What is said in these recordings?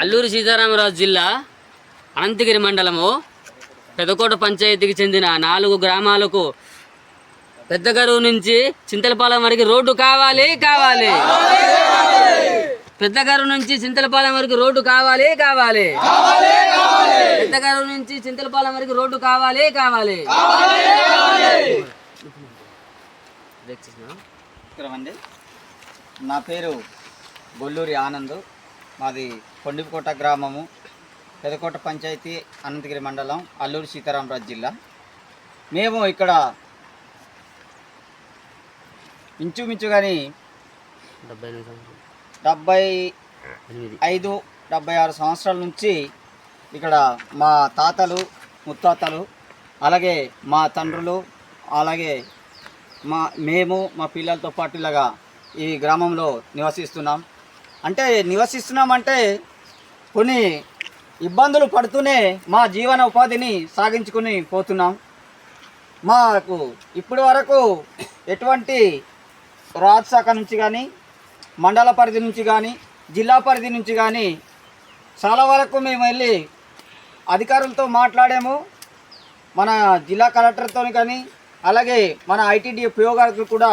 అల్లూరు సీతారామరాజు జిల్లా అనంతగిరి మండలము పెదకోట పంచాయతీకి చెందిన నాలుగు గ్రామాలకు పెద్దగరువు నుంచి చింతలపాలెం వరకు రోడ్డు కావాలి కావాలి. పెద్దగరువు నుంచి చింతలపాలెం వరకు రోడ్డు కావాలి కావాలి. పెద్దగరువు నుంచి చింతలపాలెం వరకు రోడ్డు కావాలి కావాలి. నమస్కారం అండి నా పేరు గొల్లూరి ఆనంద్. మాది కొండిపుకోట గ్రామము పెదకోట పంచాయతీ అనంతగిరి మండలం అల్లూరి సీతారామరాజు జిల్లా. మేము ఇక్కడ ఇంచుమించు కానీ డెబ్బై ఐదు డెబ్బై ఆరు సంవత్సరాల నుంచి ఇక్కడ మా తాతలు ముత్తాతలు అలాగే మా తండ్రులు అలాగే మా మేము మా పిల్లలతో పాటు ఇలాగా ఈ గ్రామంలో నివసిస్తున్నాం. అంటే నివసిస్తున్నామంటే కొన్ని ఇబ్బందులు పడుతూనే మా జీవన ఉపాధిని సాగించుకుని పోతున్నాం. మాకు ఇప్పటి వరకు ఎటువంటి రాజ్శాఖ నుంచి కానీ మండల పరిధి నుంచి కానీ జిల్లా పరిధి నుంచి కానీ చాలా వరకు మేము వెళ్ళి అధికారులతో మాట్లాడాము. మన జిల్లా కలెక్టర్తో కానీ అలాగే మన ఐటీడీ ఉపయోగాలకు కూడా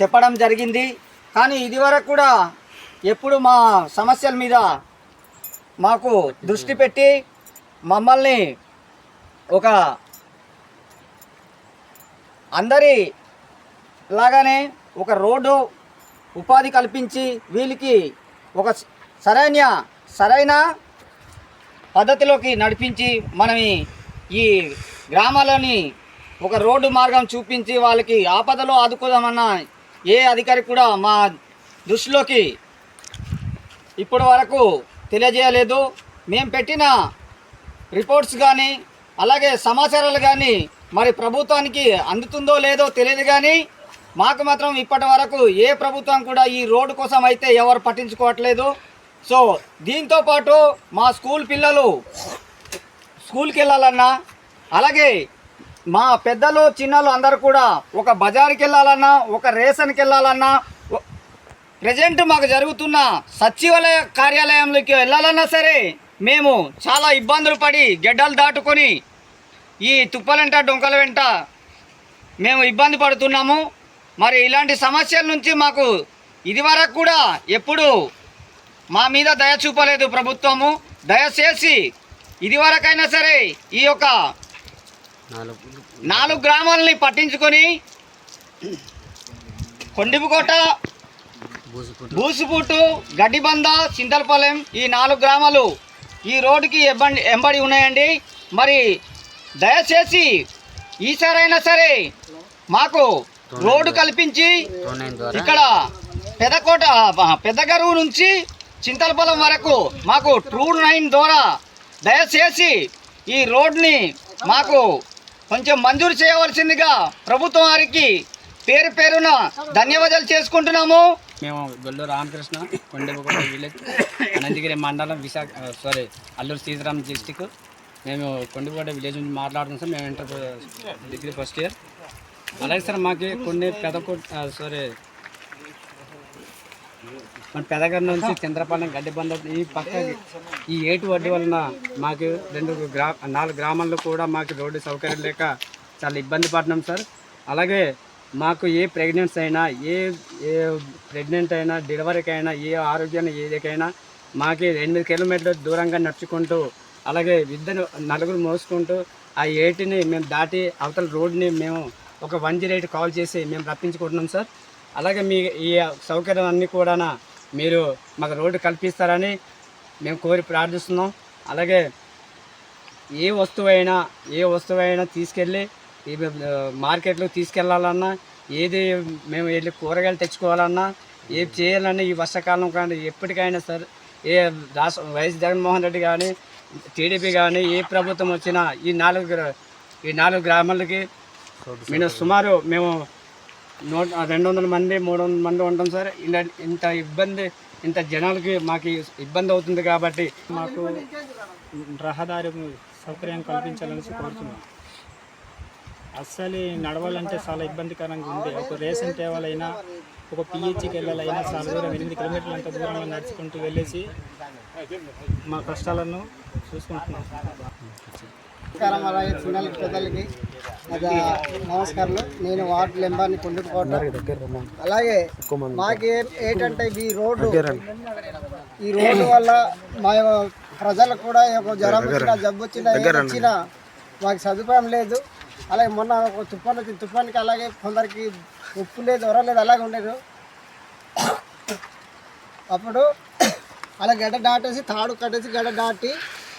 చెప్పడం జరిగింది. కానీ ఇదివరకు కూడా ఎప్పుడు మా సమస్యల మీద మాకు దృష్టి పెట్టి మమ్మల్ని ఒక అందరి లాగానే ఒక రోడ్డు ఉపాధి కల్పించి వీళ్ళకి ఒక సరైన సరైన పద్ధతిలోకి నడిపించి మనం ఈ గ్రామాలని ఒక రోడ్డు మార్గం చూపించి వాళ్ళకి ఆపదలో ఆదుకోదామన్న ఏ అధికారి కూడా మా దృష్టిలోకి ఇప్పటి వరకు తెలియజేయలేదు. మేము పెట్టిన రిపోర్ట్స్ కానీ అలాగే సమాచారాలు కానీ మరి ప్రభుత్వానికి అందుతుందో లేదో తెలియదు కానీ మాకు మాత్రం ఇప్పటి వరకు ఏ ప్రభుత్వం కూడా ఈ రోడ్డు కోసం అయితే ఎవరు పట్టించుకోవట్లేదు. సో దీంతో పాటు మా స్కూల్ పిల్లలు స్కూల్కి వెళ్ళాలన్నా అలాగే మా పెద్దలు చిన్నలు అందరూ కూడా ఒక బజార్కి వెళ్ళాలన్నా ఒక రేషన్కి వెళ్ళాలన్నా ప్రజెంట్ మాకు జరుగుతున్న సచివాలయ కార్యాలయంలోకి వెళ్ళాలన్నా సరే మేము చాలా ఇబ్బందులు పడి గెడ్డలు దాటుకొని ఈ తుప్పలంట డొంకల వెంట మేము ఇబ్బంది పడుతున్నాము. మరి ఇలాంటి సమస్యల నుంచి మాకు ఇదివరకు కూడా ఎప్పుడు మా మీద దయ చూపలేదు ప్రభుత్వము. దయచేసి ఇదివరకైనా సరే ఈ యొక్క నాలుగు గ్రామాలని పట్టించుకొని కొండిపుకోట బూసుపుట్టు గడ్డిబంద చింతలపాలెం ఈ నాలుగు గ్రామాలు ఈ రోడ్డుకి ఎంబడి ఎంబడి ఉన్నాయండి. మరి దయచేసి ఈసారైనా సరే మాకు రోడ్డు కల్పించి ఇక్కడ పెదకోట పెద్దగరువు నుంచి చింతలపొలం వరకు మాకు ట్రూ నైన్ ద్వారా దయచేసి ఈ రోడ్ని మాకు కొంచెం మంజూరు చేయవలసిందిగా ప్రభుత్వం వారికి పేరు పేరున ధన్యవాదాలు చేసుకుంటున్నాము. మేము గొల్లు రామకృష్ణ కొండపకోట విలేజ్ అనంతగిరి మండలం విశాఖ సారీ అల్లూరు సీతారాం డిస్టిక్ మేము కొండపకోట విలేజ్ నుంచి మాట్లాడుతున్నాం సార్. మేము ఇంటర్ డిగ్రీ ఫస్ట్ ఇయర్. అలాగే సార్ మాకు కొన్ని పెద్ద సారీ మన పెదగర్ నుంచి చంద్రపాలెం గడ్డిబంద ఈ పక్క ఈ ఏటు వడ్డీ వలన మాకు రెండు గ్రా నాలుగు గ్రామాల్లో కూడా మాకు రోడ్డు సౌకర్యం లేక చాలా ఇబ్బంది పడినాం సార్. అలాగే మాకు ఏ ప్రెగ్నెన్సీ అయినా ఏ ఏ ప్రెగ్నెంట్ అయినా డెలివరీకి అయినా ఏ ఆరోగ్యాన్ని ఏదికైనా మాకు ఎనిమిది కిలోమీటర్ల దూరంగా నడుచుకుంటూ అలాగే ఇద్దరు నలుగురు మోసుకుంటూ ఆ ఏటిని మేము దాటి అవతల రోడ్ని మేము ఒక వన్ జీరో ఎయిట్ కాల్ చేసి మేము రప్పించుకుంటున్నాం సార్. అలాగే మీ ఈ సౌకర్యం అన్నీ కూడా మీరు మాకు రోడ్డు కల్పిస్తారని మేము కోరి ప్రార్థిస్తున్నాం. అలాగే ఏ వస్తువైనా ఏ వస్తువైనా తీసుకెళ్ళి ఈ మార్కెట్లో తీసుకెళ్ళాలన్నా ఏది మేము వెళ్ళి కూరగాయలు తెచ్చుకోవాలన్నా ఏం చేయాలన్నా ఈ వర్షాకాలం కానీ ఎప్పటికైనా సరే ఏ రాష్ట్ర వైఎస్ జగన్మోహన్ రెడ్డి కానీ టీడీపీ కానీ ఏ ప్రభుత్వం వచ్చినా ఈ నాలుగు ఈ నాలుగు గ్రామాలకి మేము సుమారు మేము నూట రెండు వందల మంది మూడు వందల మంది ఉంటాం సార్. ఇలా ఇంత ఇబ్బంది ఇంత జనాలకి మాకు ఇబ్బంది అవుతుంది కాబట్టి మాకు రహదారి సౌకర్యం కల్పించాలని కోరుతున్నాం. అస్సలు నడవాలంటే చాలా ఇబ్బందికరంగా ఉంది. ఒక రేషన్ తేవాలైనా ఒక పిహెచ్కి వెళ్ళాలైనా చాలా దూరం ఎనిమిది కిలోమీటర్లు అంత దూరంలో నడుచుకుంటూ వెళ్ళేసి మా కష్టాలను చూసుకుంటున్నాం. నమస్కారం అలాగే చిన్నల పెద్దలకి. అది నమస్కారాలు నేను వార్డు మెంబర్ని కొండుకోవటం అలాగే మాకు ఏంటంటే ఈ రోడ్డు ఈ రోడ్డు వల్ల మా ప్రజలకు కూడా ఒక జ్వరం వచ్చినా జబ్బు వచ్చినా వచ్చినా మాకు సదుపాయం లేదు. అలాగే మొన్న ఒక తుఫాన్ వచ్చింది. తుఫాన్కి అలాగే కొందరికి ఉప్పు లేదు ఎవరో లేదు అలాగే ఉండేది. అప్పుడు అలా గడ్డ దాటేసి తాడు కట్టేసి గడ్డ దాటి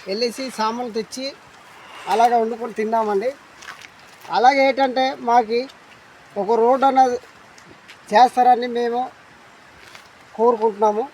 వెళ్ళేసి సామాన్లు తెచ్చి అలాగే వండుకొని తిన్నామండి. అలాగే ఏంటంటే మాకు ఒక రోడ్ అన్నది చేస్తారని మేము కోరుకుంటున్నాము.